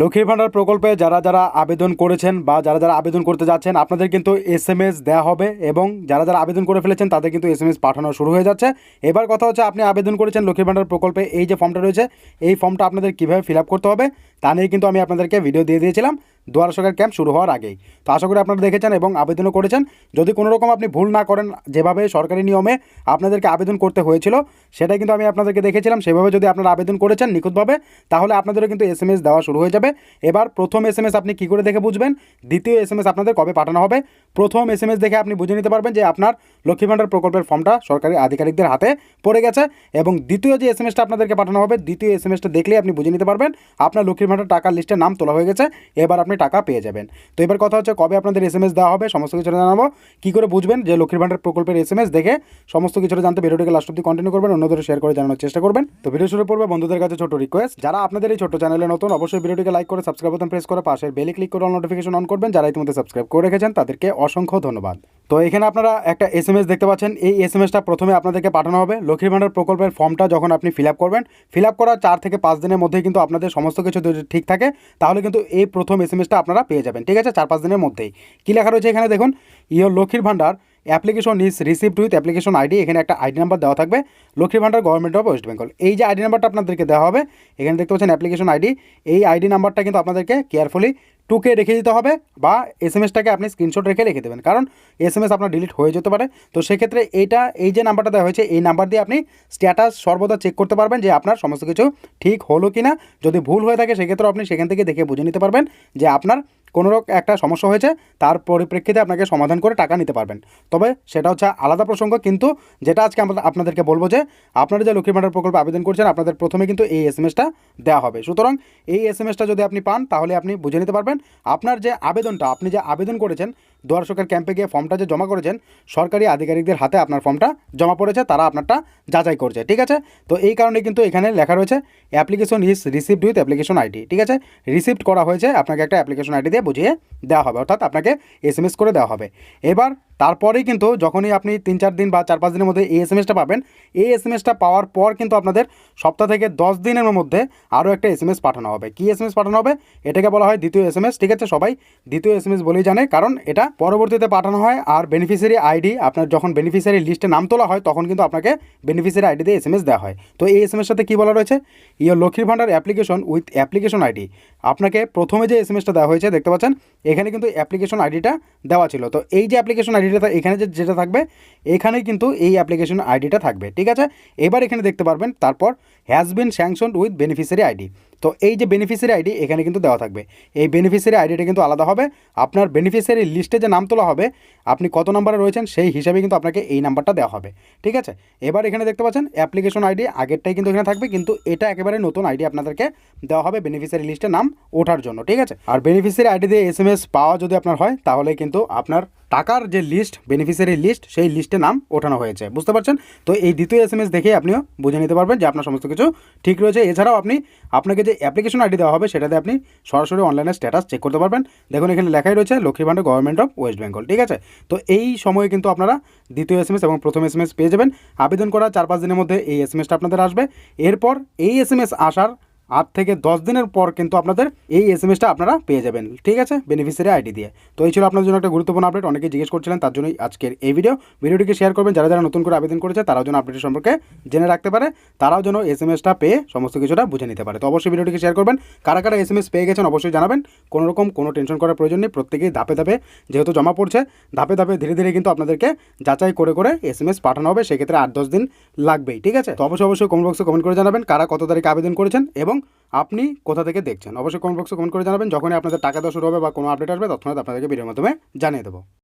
লক্ষ্মীর ভাণ্ডার প্রকল্পে যারা যারা আবেদন করেছেন বা যারা যারা আবেদন করতে যাচ্ছেন, আপনাদের কিন্তু এস এম এস দেওয়া হবে এবং যারা যারা আবেদন করে ফেলেছেন, তাদের কিন্তু এস এম এস পাঠানো শুরু হয়ে যাচ্ছে। এবার কথা হচ্ছে, আপনি আবেদন করেছেন লক্ষ্মীর ভাণ্ডার প্রকল্পে, এই যে ফর্মটা রয়েছে, এই ফর্মটা আপনাদের কীভাবে ফিল করতে হবে, তা নিয়ে কিন্তু আমি আপনাদেরকে ভিডিও দিয়ে দিয়েছিলাম। দুয়ার ক্যাম্প শুরু হওয়ার আগেই। তো আশা করি আপনারা দেখেছেন এবং আবেদনও করেছেন। যদি কোনো রকম আপনি ভুল না করেন যেভাবে সরকারি নিয়মে আপনাদেরকে আবেদন করতে হয়েছিল সেটা কিন্তু আমি আপনাদেরকে দেখেছিলাম। সেভাবে যদি আপনারা আবেদন করেছেন নিখুঁতভাবে, তাহলে আপনাদেরও কিন্তু এস দেওয়া শুরু হয়ে যাবে। এবার প্রথম এস আপনি কী করে দেখে বুঝবেন? দ্বিতীয় এস আপনাদের কবে পাঠানো হবে? প্রথম এস দেখে আপনি বুঝে নিতে পারবেন যে আপনার লক্ষ্মী ভাণ্ডার প্রকল্পের ফর্মটা সরকারি আধিকারিকদের হাতে পড়ে গেছে এবং দ্বিতীয় যে এস আপনাদেরকে পাঠানো হবে, দ্বিতীয় এস দেখলেই আপনি বুঝে নিতে পারবেন। আপনার লক্ষ্মীর ভাণ্ডার টাকার লিস্টে নাম তোলা হয়ে গেছে। এবার টাকা পেয়ে যাবেন। তো এবার কথা হচ্ছে কবে আপনাদের এস এম এস দেওয়া হবে, সমস্ত কিছু জানাব। কী করে বুঝবেন যে লক্ষ্মীর ভাণ্ডার প্রকল্পের এস এম এস দেখে সমস্ত কিছুটা জানতে ভিডিওটিকে লাস্ট অব্দি কন্টিনিউ করবেন অন্যদের শেয়ার করে জানানোর চেষ্টা করবেন। তো ভিডিও শুরু করবে, বন্ধুদের কাছে ছোট রিকোয়েস্ট যারা আপনাদের এই ছোট চ্যানেলে নতুন, অবশ্যই ভিডিওটিকে লাইক করে সাবস্ক্রাইব বাটন প্রেস করে পাশের বেলে ক্লিক করে নোটিফিকেশন অন করবেন। যারা ইতিমধ্যে সাবস্ক্রাইব করে রেখেছেন, তাদেরকে অসংখ্য ধন্যবাদ। তো এখানে আপনারা একটা এস এম এস দেখতে পাচ্ছেন। এই এস এম এসটা প্রথমে আপনাদেরকে পাঠানো হবে। লক্ষ্মীর ভাণ্ডার প্রকল্পের ফর্মটা যখন আপনি ফিল আপ করবেন ফিল আপ করার চার থেকে পাঁচ দিনের মধ্যেই কিন্তু আপনাদের সমস্ত কিছু যদি ঠিক থাকে, তাহলে কিন্তু এই প্রথম এস এম এসটা আপনারা পেয়ে যাবেন। ঠিক আছে? চার পাঁচ দিনের মধ্যেই। কী লেখা রয়েছে এখানে দেখুন? Your Lakshmir Bhandar application is received with application ID এখানে একটা আইডি নাম্বার দেওয়া থাকবে। Lakshmi Bhandar government of West Bengal এই যে আইডি নাম্বারটা আপনাদেরকে দেওয়া হবে, এখানে দেখতে পাচ্ছেন অ্যাপ্লিকেশন আইডি এই আইডি নাম্বারটা কিন্তু আপনাদেরকে কেয়ারফুলি টুকে রেখে দিতে হবে বা এস এম এসটাকে আপনি স্ক্রিনশট রেখে রেখে দেবেন। কারণ এস এম এস আপনার ডিলিট হয়ে যেতে পারে। তো সেক্ষেত্রে এইটা, এই যে নাম্বারটা দেওয়া হয়েছে, এই নাম্বার দিয়ে আপনি স্ট্যাটাস সর্বদা চেক করতে পারবেন যে আপনার সমস্ত কিছু ঠিক হলো কি না যদি ভুল হয়ে থাকে সেক্ষেত্রে আপনি সেখান থেকে দেখে বুঝে নিতে পারবেন যে আপনার কোনো একটা সমস্যা হয়েছে, তার পরিপ্রেক্ষিতে আপনাকে সমাধান করে টাকা নিতে পারবেন। তবে সেটা হচ্ছে আলাদা প্রসঙ্গ, কিন্তু যেটা আজকে আমরা আপনাদেরকে বলব যে, আপনারা যে লক্ষ্মী ভাণ্ডার প্রকল্পে আবেদন করছেন, আপনাদের প্রথমে কিন্তু এই এস এম এসটা দেওয়া হবে। সুতরাং এই এস এম এসটা যদি আপনি পান, তাহলে আপনি বুঝে নিতে পারবেন, আপনার যে আবেদনটা, আপনি যে আবেদন করেছেন দুয়ার ক্যাম্পে গিয়ে ফর্মটা যে জমা করেছেন, সরকারি আধিকারিকদের হাতে আপনার ফর্মটা জমা পড়েছে, তারা আপনারটা যাচাই করছে, ঠিক আছে? তো এই কারণে কিন্তু এখানে লেখা রয়েছে application is received with application ID ঠিক আছে? রিসিভড করা হয়েছে, আপনাকে একটা অ্যাপ্লিকেশন আইডি দিয়ে বুঝিয়ে দেওয়া হবে, অর্থাৎ আপনাকে এস করে দেওয়া হবে। এবার তারপরেই কিন্তু যখনই আপনি তিন চার দিন বা চার পাঁচ দিনের মধ্যে এই এস এম এসটা পাবেন, এই এস এম এসটা পাওয়ার পর কিন্তু আপনাদের সপ্তাহ থেকে দশ দিনের মধ্যে আরও একটা এস এম এস পাঠানো হবে। কী এস এম এস পাঠানো হবে? এটাকে বলা হয় দ্বিতীয় এস এম এস ঠিক আছে সবাই? দ্বিতীয় এস এম এস বলেই জানে, কারণ এটা পরবর্তীতে পাঠানো হয় আর বেনিফিসিয়ারি আইডি আপনার যখন বেনিফিসিয়ারি লিস্টে নাম তোলা হয়, তখন কিন্তু আপনাকে বেনিফিসিয়ারি আইডি দিয়ে এস এম এস দেওয়া হয়। তো এই এস এম এস সাথে কী বলা রয়েছে? ইয়োর লক্ষ্মীর ভাণ্ডার অ্যাপ্লিকেশন উইথ অ্যাপ্লিকেশন আইডি আপনাকে প্রথমে যে এস এম এসটা দেওয়া হয়েছে, দেখতে পাচ্ছেন, এখানে কিন্তু অ্যাপ্লিকেশন আইডিটা দেওয়া ছিল। তো এই যে অ্যাপ্লিকেশন আইডিটা এখানে যে যেটা থাকবে এখানে কিন্তু এই অ্যাপ্লিকেশন আইডিটা থাকবে, ঠিক আছে? এবার এখানে দেখতে পারবেন, তারপর has been sanctioned with beneficiary ID তো এই যে বেনিফিশিয়ারি আইডি এখানে কিন্তু দেওয়া থাকবে। এই বেনিফিশিয়ারি আইডিটা কিন্তু আলাদা হবে। আপনার বেনিফিশিয়ারি লিস্টে যে নাম তোলা হবে, আপনি কত নাম্বারে রয়েছেন, সেই হিসাবে কিন্তু আপনাকে এই নাম্বারটা দেওয়া হবে, ঠিক আছে? এবার এখানে দেখতে পাচ্ছেন অ্যাপ্লিকেশন আইডি আগেরটাই কিন্তু এখানে থাকবে, কিন্তু এটা একেবারে নতুন আইডি আপনাদেরকে দেওয়া হবে বেনিফিশিয়ারি লিস্টে নাম। ওঠার জন্য, ঠিক আছে? আর বেনিফিশিয়ারি আইডি দিয়ে এস এম এস পাওয়া যদি আপনার হয়, তাহলে কিন্তু আপনার টাকার যে লিস্ট বেনিফিশিয়ারি লিস্ট সেই লিস্টে নাম ওঠানো হয়েছে, বুঝতে পারছেন? তো এই দ্বিতীয় এস এম এস দেখে আপনিও বুঝে নিতে পারবেন যে আপনার সমস্ত কিছু ঠিক রয়েছে। এছাড়াও আপনি, আপনাকে যে অ্যাপ্লিকেশন আইডি দেওয়া হবে, সেটাতে আপনি সরাসরি অনলাইনে স্ট্যাটাস চেক করতে পারবেন। দেখুন, এখানে লেখাই রয়েছে Lakshmi Bhandar government of West Bengal ঠিক আছে? তো এই সময়ে কিন্তু আপনারা দ্বিতীয় এস এম এস এবং প্রথম এস এম এস পেয়ে যাবেন। আবেদন করার চার পাঁচ দিনের মধ্যে এই এস এম এসটা আপনাদের আসবে। এরপর এই এস এম এস আসার আট থেকে দশ দিনের পর কিন্তু আপনাদের এই এস এম এসটা আপনারা পেয়ে যাবেন, ঠিক আছে? বেনিফিসিয়ারি আইডি দিয়ে। তো এই ছিল আপনার জন্য একটা গুরুত্বপূর্ণ আপডেট অনেকে জিজ্ঞেস করছিলেন তার জন্যই আজকের এই ভিডিও ভিডিওটিকে শেয়ার করবেন, যারা যারা নতুন করে আবেদন করেছে, তারাও যেন আপডেট সম্পর্কে জেনে রাখতে পারে, তারাও যেন এস এম এসটা পেয়ে সমস্ত কিছুটা বুঝে নিতে পারে। তো অবশ্যই ভিডিওটিকে শেয়ার করবেন। কারা কারা এস এম এস পেয়ে গেছেন অবশ্যই জানাবেন। কোনো রকম কোনো টেনশন করার প্রয়োজন নেই, প্রত্যেকেই ধাপে ধাপে যেহেতু জমা পড়ছে, ধাপে ধাপে ধীরে ধীরে কিন্তু আপনাদেরকে যাচাই করে করে এস এম এস পাঠানো হবে। সেক্ষেত্রে আট দশ দিন লাগবেই, ঠিক আছে? তো অবশ্যই অবশ্যই কমেন্ট বক্সে কমেন্ট করে জানাবেন, কারা কত তারিখে আবেদন করেছেন এবং আপনি কোথা থেকে দেখছেন? অবশ্যই কমেন্ট বক্সে কমেন্ট করে জানাবেন। যখনই আপনাদের টাকা দেওয়া শুরু হবে বা কোনো আপডেট আসবে তৎক্ষণাৎ আপনাদেরকে ভিডিওর মাধ্যমে জানিয়ে দেবো।